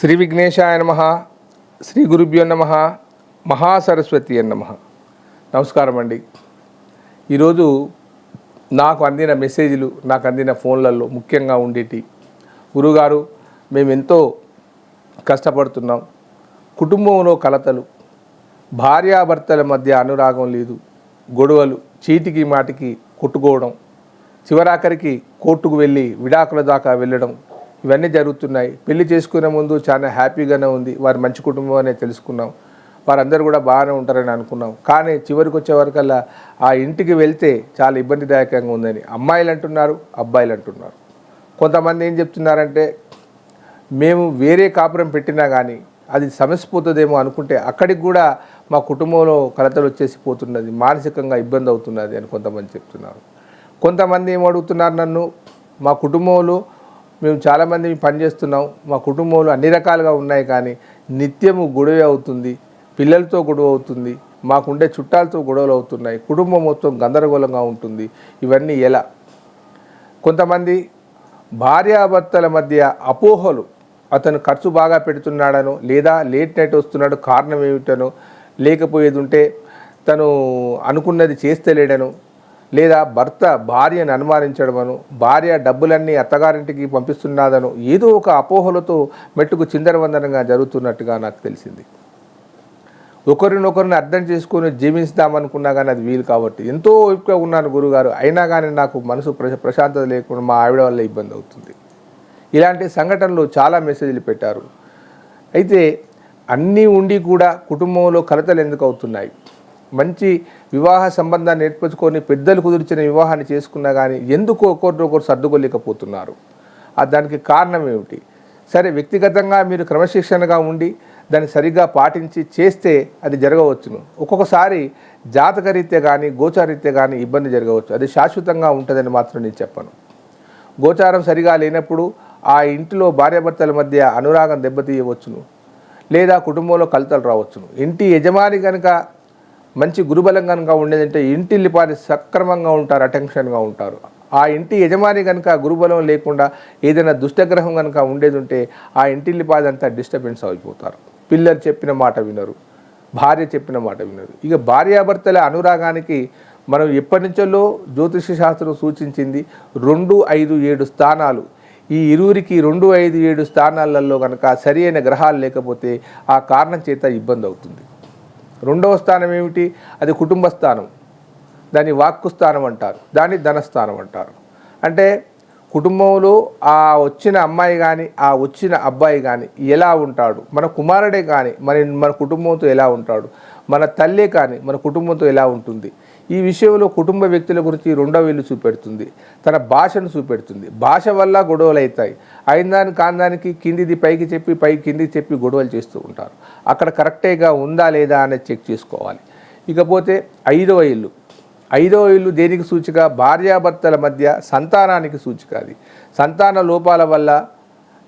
శ్రీ విఘ్నేశాయ నమ శ్రీ గురుభ్యో నమ మహాసరస్వతి అని నమ. నమస్కారం అండి. ఈరోజు నాకు అందిన మెసేజ్లు నాకు అందిన ఫోన్లలో ముఖ్యంగా ఉండేటి. గురుగారు మేము ఎంతో కష్టపడుతున్నాం. కుటుంబంలో కలతలు భార్యాభర్తల మధ్య అనురాగం లేదు. గొడవలు చీటికి మాటికి కొట్టుకోవడం చివరాఖరికి కోర్టుకు వెళ్ళి విడాకుల దాకా వెళ్ళడం ఇవన్నీ జరుగుతున్నాయి. పెళ్ళి చేసుకునే ముందు చాలా హ్యాపీగానే ఉంది. వారి మంచి కుటుంబం అనే తెలుసుకున్నాం. వారందరూ కూడా బాగానే ఉంటారని అనుకున్నాం. కానీ చివరికి వచ్చేవరకల్లా ఆ ఇంటికి వెళ్తే చాలా ఇబ్బందిదాయకంగా ఉందని అమ్మాయిలు అంటున్నారు అబ్బాయిలు అంటున్నారు. కొంతమంది ఏం చెప్తున్నారంటే మేము వేరే కాపురం పెట్టినా కానీ అది సమసిపోతుందేమో అనుకుంటే అక్కడికి కూడా మా కుటుంబంలో కలతలు వచ్చేసి పోతున్నది మానసికంగా ఇబ్బంది అవుతున్నది అని కొంతమంది చెప్తున్నారు. కొంతమంది ఏం అడుగుతున్నారు నన్ను మా కుటుంబంలో మేము చాలామంది పనిచేస్తున్నాం మా కుటుంబంలో అన్ని రకాలుగా ఉన్నాయి కానీ నిత్యము గొడవ అవుతుంది. పిల్లలతో గొడవ అవుతుంది. మాకుండే చుట్టాలతో గొడవలు అవుతున్నాయి. కుటుంబం మొత్తం గందరగోళంగా ఉంటుంది. ఇవన్నీ ఎలా? కొంతమంది భార్యాభర్తల మధ్య అపోహలు. అతను ఖర్చు బాగా పెడుతున్నాడనో లేదా లేట్ నైట్ వస్తున్నాడు కారణం ఏమిటనో లేకపోయేది ఉంటే తను అనుకున్నది చేస్తలేడను లేదా భర్త భార్యను అనుమానించడమను భార్య డబ్బులన్నీ అత్తగారింటికి పంపిస్తున్నదను ఏదో ఒక అపోహలతో మెట్టుకు చిందరవందనంగా జరుగుతున్నట్టుగా నాకు తెలిసింది. ఒకరినొకరిని అర్థం చేసుకొని జీవిస్తామనుకున్నా కానీ అది వీలు కాబట్టి. ఎంతో ఓపికగా ఉన్నాను గురుగారు అయినా కానీ నాకు మనసు ప్రశాంతత లేకుండా మా ఆవిడ వల్ల ఇబ్బంది అవుతుంది. ఇలాంటి సంఘటనలు చాలా మెసేజ్లు పెట్టారు. అయితే అన్నీ ఉండి కూడా కుటుంబంలో కలతలు ఎందుకు అవుతున్నాయి? మంచి వివాహ సంబంధాన్ని నేర్పించుకొని పెద్దలు కుదిర్చిన వివాహాన్ని చేసుకున్నా కానీ ఎందుకు ఒకరినొకరు సర్దుకోలేకపోతున్నారు? దానికి కారణం ఏమిటి? సరే వ్యక్తిగతంగా మీరు క్రమశిక్షణగా ఉండి దాన్ని సరిగ్గా పాటించి చేస్తే అది జరగవచ్చును. ఒక్కొక్కసారి జాతకరీత్యా కానీ గోచారీత్యా కానీ ఇబ్బంది జరగవచ్చు. అది శాశ్వతంగా ఉంటుందని మాత్రం నేను చెప్పను. గోచారం సరిగా లేనప్పుడు ఆ ఇంటిలో భార్యాభర్తల మధ్య అనురాగం దెబ్బతీయవచ్చును. లేదా కుటుంబంలో కలతలు రావచ్చును. ఇంటి యజమాని కనుక మంచి గురుబలం కనుక ఉండేదంటే ఇంటిల్లిపాది సక్రమంగా ఉంటారు అటెన్షన్గా ఉంటారు. ఆ ఇంటి యజమాని కనుక గురుబలం లేకుండా ఏదైనా దుష్టగ్రహం కనుక ఉండేది ఉంటే ఆ ఇంటిల్లిపాది అంతా డిస్టర్బెన్స్ అయిపోతారు. పిల్లలు చెప్పిన మాట వినరు భార్య చెప్పిన మాట వినరు. ఇక భార్యాభర్తల అనురాగానికి మనం ఎప్పటి నుంచో జ్యోతిష శాస్త్రం సూచించింది రెండు ఐదు ఏడు స్థానాలు. ఈ ఇరువురికి రెండు ఐదు ఏడు స్థానాలలో కనుక సరి అయిన గ్రహాలు లేకపోతే ఆ కారణం చేత ఇబ్బంది అవుతుంది. రెండవ స్థానం ఏమిటి? అది కుటుంబ స్థానం. దాన్ని వాక్కు స్థానం అంటారు. దాన్ని ధనస్థానం అంటారు. అంటే కుటుంబంలో ఆ వచ్చిన అమ్మాయి కానీ ఆ వచ్చిన అబ్బాయి కానీ ఎలా ఉంటాడు? మన కుమారుడే కానీ మన మన కుటుంబంతో ఎలా ఉంటాడు? మన తల్లే కానీ మన కుటుంబంతో ఎలా ఉంటుంది? ఈ విషయంలో కుటుంబ వ్యక్తుల గురించి రెండో ఇల్లు చూపెడుతుంది. తన భాషను చూపెడుతుంది. భాష వల్ల గొడవలు అవుతాయి. అయినదాని కాందానికి కిందిది పైకి చెప్పి పై కిందికి చెప్పి గొడవలు చేస్తూ ఉంటారు. అక్కడ కరెక్టేగా ఉందా లేదా అనేది చెక్ చేసుకోవాలి. ఇకపోతే ఐదవ ఇల్లు. ఐదవ ఇల్లు దేనికి సూచిక? భార్యాభర్తల మధ్య సంతానానికి సూచిక అది. సంతాన లోపాల వల్ల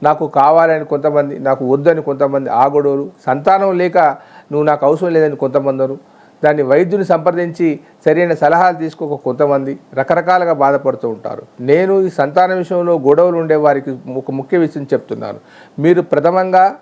నాకు కావాలని కొంతమంది నాకు వద్దని కొంతమంది ఆ గొడవలు సంతానం లేక నువ్వు నాకు అవసరం లేదని కొంతమందరు దాన్ని వైద్యుని సంప్రదించి సరైన సలహాలు తీసుకోక కొంతమంది రకరకాలుగా బాధపడుతూ ఉంటారు. నేను ఈ సంతాన విషయంలో గొడవలు ఉండే వారికి ఒక ముఖ్య విషయం చెప్తున్నాను. మీరు ప్రథమంగా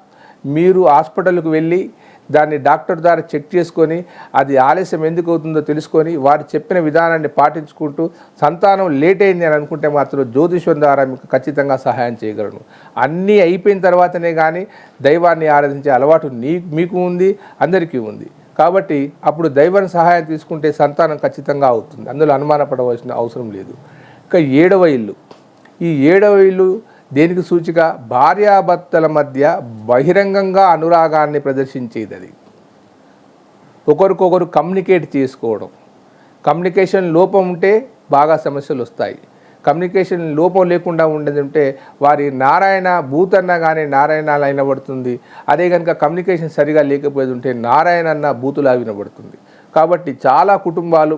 మీరు హాస్పిటల్కి వెళ్ళి దాన్ని డాక్టర్ ద్వారా చెక్ చేసుకొని అది ఆలస్యం ఎందుకు అవుతుందో తెలుసుకొని వారు చెప్పిన విధానాన్ని పాటించుకుంటూ సంతానం లేట్ అయింది అని అనుకుంటే మాత్రం జ్యోతిష్యం ద్వారా మీకు ఖచ్చితంగా సహాయం చేయగలను. అన్నీ అయిపోయిన తర్వాతనే కానీ దైవాన్ని ఆరాధించే అలవాటు నీ మీకు ఉంది అందరికీ ఉంది. కాబట్టి అప్పుడు దైవాన్ని సహాయం తీసుకుంటే సంతానం ఖచ్చితంగా అవుతుంది. అందులో అనుమానపడవలసిన అవసరం లేదు. ఇక ఏడవ ఇల్లు. ఈ ఏడవ ఇల్లు దేనికి సూచిక? భార్యాభర్తల మధ్య బహిరంగంగా అనురాగాన్ని ప్రదర్శించేది అది ఒకరికొకరు కమ్యూనికేట్ చేసుకోవడం. కమ్యూనికేషన్ లోపం ఉంటే బాగా సమస్యలు వస్తాయి. కమ్యూనికేషన్ లోపం లేకుండా ఉండేది ఉంటే వారి నారాయణ భూతన్న కానీ నారాయణ వినబడుతుంది అదే కనుక కమ్యూనికేషన్ సరిగా లేకపోయేది ఉంటే నారాయణ అన్న బూతులా వినబడుతుంది కాబట్టి చాలా కుటుంబాలు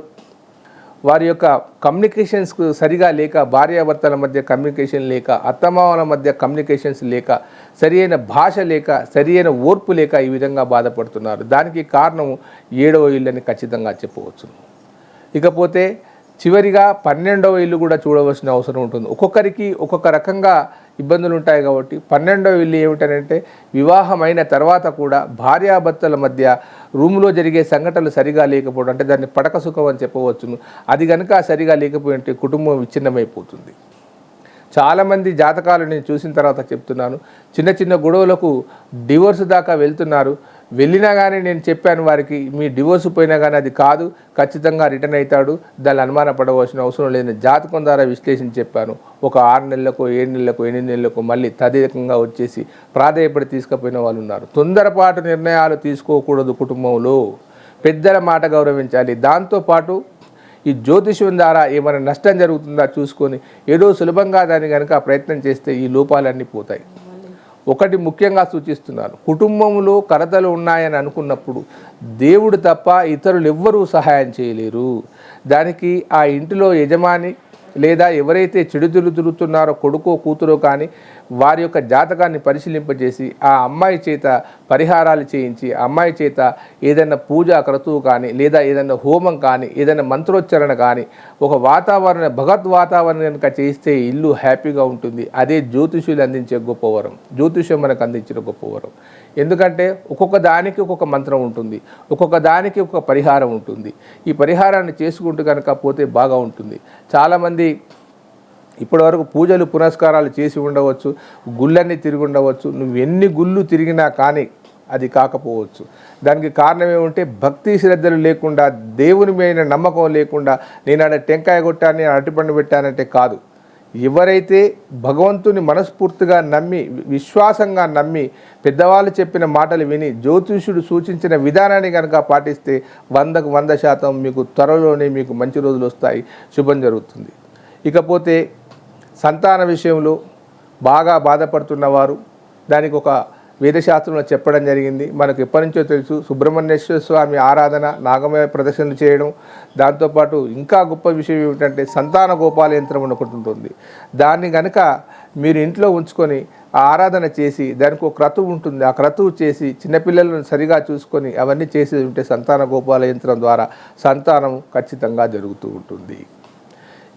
వారి యొక్క కమ్యూనికేషన్స్ సరిగా లేక భార్యాభర్తల మధ్య కమ్యూనికేషన్ లేక అత్తమామల మధ్య కమ్యూనికేషన్స్ లేక సరి అయిన భాష లేక సరి అయిన ఓర్పు లేక ఈ విధంగా బాధపడుతున్నారు. దానికి కారణం ఏడవ ఇల్లని ఖచ్చితంగా చెప్పవచ్చు. ఇకపోతే చివరిగా పన్నెండవ ఇల్లు కూడా చూడవలసిన అవసరం ఉంటుంది. ఒక్కొక్కరికి ఒక్కొక్క రకంగా ఇబ్బందులు ఉంటాయి కాబట్టి పన్నెండవ ఇల్లు ఏమిటనంటే వివాహమైన తర్వాత కూడా భార్యాభర్తల మధ్య రూమ్లో జరిగే సంఘటనలు సరిగా లేకపోవడం అంటే దాన్ని పడక సుఖం అని చెప్పవచ్చును. అది కనుక సరిగా లేకపోయింటే కుటుంబం విచ్ఛిన్నమైపోతుంది. చాలామంది జాతకాలు నేను చూసిన తర్వాత చెప్తున్నాను. చిన్న చిన్న గొడవలకు డివోర్స్ దాకా వెళ్తున్నారు. వెళ్ళినా కానీ నేను చెప్పాను వారికి మీ డివోర్స్ పోయినా కానీ అది కాదు ఖచ్చితంగా రిటర్న్ అవుతాడు దాన్ని అనుమానపడవలసిన అవసరం లేదని జాతకం ద్వారా విశ్లేషణ చెప్పాను. ఒక ఆరు నెలలకు ఏడు నెలలకు ఎనిమిది నెలలకు మళ్ళీ తదేకంగా వచ్చేసి ప్రాధాయపడి తీసుకుపోయిన వాళ్ళు ఉన్నారు. తొందరపాటు నిర్ణయాలు తీసుకోకూడదు కుటుంబంలో. పెద్దల మాట గౌరవించాలి. దాంతోపాటు ఈ జ్యోతిష్యం ద్వారా ఏమైనా నష్టం జరుగుతుందా చూసుకొని ఏదో సులభంగా దాన్ని కనుక ప్రయత్నం చేస్తే ఈ లోపాలన్నీ పోతాయి. ఒకటి ముఖ్యంగా సూచిస్తున్నాను. కుటుంబంలో కరతలు ఉన్నాయని అనుకున్నప్పుడు దేవుడు తప్ప ఇతరులు ఎవ్వరూ సహాయం చేయలేరు. దానికి ఆ ఇంటిలో యజమాని లేదా ఎవరైతే చెడు తిరుగుతున్నారో కొడుకో కూతురో కానీ వారి యొక్క జాతకాన్ని పరిశీలింపజేసి ఆ అమ్మాయి చేత పరిహారాలు చేయించి ఆ అమ్మాయి చేత ఏదైనా పూజా క్రతువు కానీ లేదా ఏదైనా హోమం కానీ ఏదైనా మంత్రోచ్చరణ కానీ ఒక వాతావరణ భగవత్ వాతావరణం కనుక చేస్తే ఇల్లు హ్యాపీగా ఉంటుంది. అదే జ్యోతిషులు అందించే గొప్ప వరం. జ్యోతిషం మనకు అందించిన గొప్ప వరం. ఎందుకంటే ఒక్కొక్క దానికి ఒక్కొక్క మంత్రం ఉంటుంది ఒక్కొక్క దానికి ఒక్కొక్క పరిహారం ఉంటుంది. ఈ పరిహారాన్ని చేసుకుంటూ కనుక పోతే బాగా ఉంటుంది. చాలామంది ఇప్పటివరకు పూజలు పునస్కారాలు చేసి ఉండవచ్చు గుళ్ళన్నీ తిరిగి ఉండవచ్చు. నువ్వు ఎన్ని గుళ్ళు తిరిగినా కానీ అది కాకపోవచ్చు. దానికి కారణం ఏమంటే భక్తి శ్రద్ధలు లేకుండా దేవుని మీద నమ్మకం లేకుండా నేను ఆడ టెంకాయ కొట్టాను నేను అరటిపండు పెట్టానంటే కాదు. ఎవరైతే భగవంతుని మనస్ఫూర్తిగా నమ్మి విశ్వాసంగా నమ్మి పెద్దవాళ్ళు చెప్పిన మాటలు విని జ్యోతిషుడు సూచించిన విధానాన్ని కనుక పాటిస్తే వందకు వంద శాతం మీకు త్వరలోనే మీకు మంచి రోజులు వస్తాయి. శుభం జరుగుతుంది. ఇకపోతే సంతాన విషయంలో బాగా బాధపడుతున్నవారు దానికి ఒక వేదశాస్త్రంలో చెప్పడం జరిగింది. మనకు ఎప్పటి నుంచో తెలుసు సుబ్రహ్మణ్యేశ్వర స్వామి ఆరాధన నాగమయ ప్రదర్శనలు చేయడం దాంతోపాటు ఇంకా గొప్ప విషయం ఏమిటంటే సంతాన గోపాల యంత్రం ఒకటి ఉంటుంది. దాన్ని కనుక మీరు ఇంట్లో ఉంచుకొని ఆ ఆరాధన చేసి దానికి ఒక క్రతువు ఉంటుంది. ఆ క్రతువు చేసి చిన్నపిల్లలను సరిగా చూసుకొని అవన్నీ చేసి ఉంటే సంతాన గోపాల యంత్రం ద్వారా సంతానం ఖచ్చితంగా జరుగుతూ ఉంటుంది.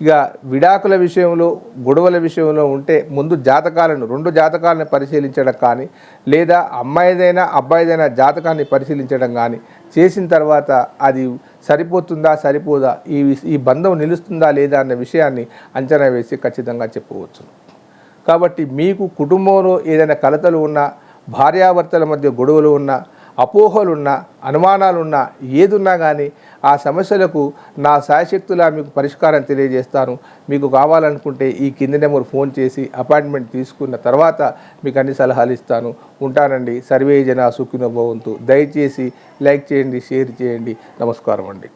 ఇక విడాకుల విషయంలో గొడవల విషయంలో ఉంటే ముందు జాతకాలను రెండు జాతకాలను పరిశీలించడం కానీ లేదా అమ్మాయిదైనా అబ్బాయిదైనా జాతకాన్ని పరిశీలించడం కానీ చేసిన తర్వాత అది సరిపోతుందా సరిపోదా ఈ ఈ బంధం నిలుస్తుందా లేదా అన్న విషయాన్ని అంచనా వేసి ఖచ్చితంగా చెప్పవచ్చు. కాబట్టి మీకు కుటుంబంలో ఏదైనా కలతలు ఉన్నా భార్యాభర్తల మధ్య గొడవలు ఉన్నా అపోహలున్నా అనుమానాలున్నా ఏదున్నా కానీ ఆ సమస్యలకు నా సాయశక్తులా మీకు పరిష్కారం తెలియజేస్తాను. మీకు కావాలనుకుంటే ఈ కింది నెంబర్ ఫోన్ చేసి అపాయింట్మెంట్ తీసుకున్న తర్వాత మీకు అన్ని సలహాలు ఇస్తాను. ఉంటానండి. సర్వే జన సుఖినోభవంతు దయచేసి లైక్ చేయండి షేర్ చేయండి. నమస్కారం అండి